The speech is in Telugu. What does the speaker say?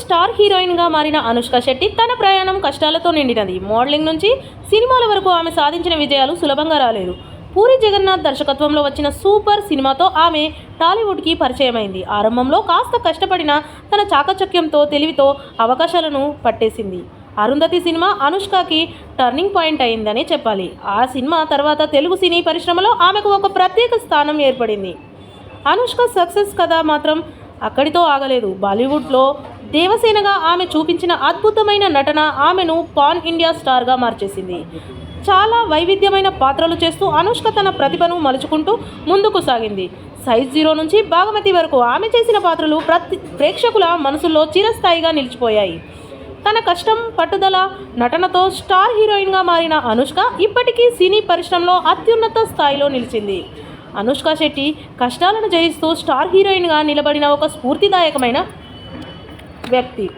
స్టార్ హీరోయిన్గా మారిన అనుష్క శెట్టి తన ప్రయాణం కష్టాలతో నిండినది. మోడలింగ్ నుంచి సినిమాల వరకు ఆమె సాధించిన విజయాలు సులభంగా రాలేదు. పూరి జగన్నాథ్ దర్శకత్వంలో వచ్చిన సూపర్ సినిమాతో ఆమె టాలీవుడ్కి పరిచయమైంది. ఆరంభంలో కాస్త కష్టపడిన తన చాకచక్యంతో తెలివితో అవకాశాలను పట్టేసింది. అరుంధతి సినిమా అనుష్కకి టర్నింగ్ పాయింట్ అయిందనే చెప్పాలి. ఆ సినిమా తర్వాత తెలుగు సినీ పరిశ్రమలో ఆమెకు ఒక ప్రత్యేక స్థానం ఏర్పడింది. అనుష్క సక్సెస్ కథ మాత్రం అక్కడితో ఆగలేదు. బాలీవుడ్లో దేవసేనగా ఆమె చూపించిన అద్భుతమైన నటన ఆమెను పాన్ ఇండియా స్టార్గా మార్చేసింది. చాలా వైవిధ్యమైన పాత్రలు చేస్తూ అనుష్క తన ప్రతిభను మలుచుకుంటూ ముందుకు సాగింది. సైజ్ జీరో నుంచి బాగమతి వరకు ఆమె చేసిన పాత్రలు ప్రతి ప్రేక్షకుల మనసుల్లో చిరస్థాయిగా నిలిచిపోయాయి. తన కష్టం పట్టుదల నటనతో స్టార్ హీరోయిన్గా మారిన అనుష్క ఇప్పటికీ సినీ పరిశ్రమలో అత్యున్నత స్థాయిలో నిలిచింది. అనుష్క శెట్టి కష్టాలను జయిస్తూ స్టార్ హీరోయిన్గా నిలబడిన ఒక స్ఫూర్తిదాయకమైన વ્યક્તિ.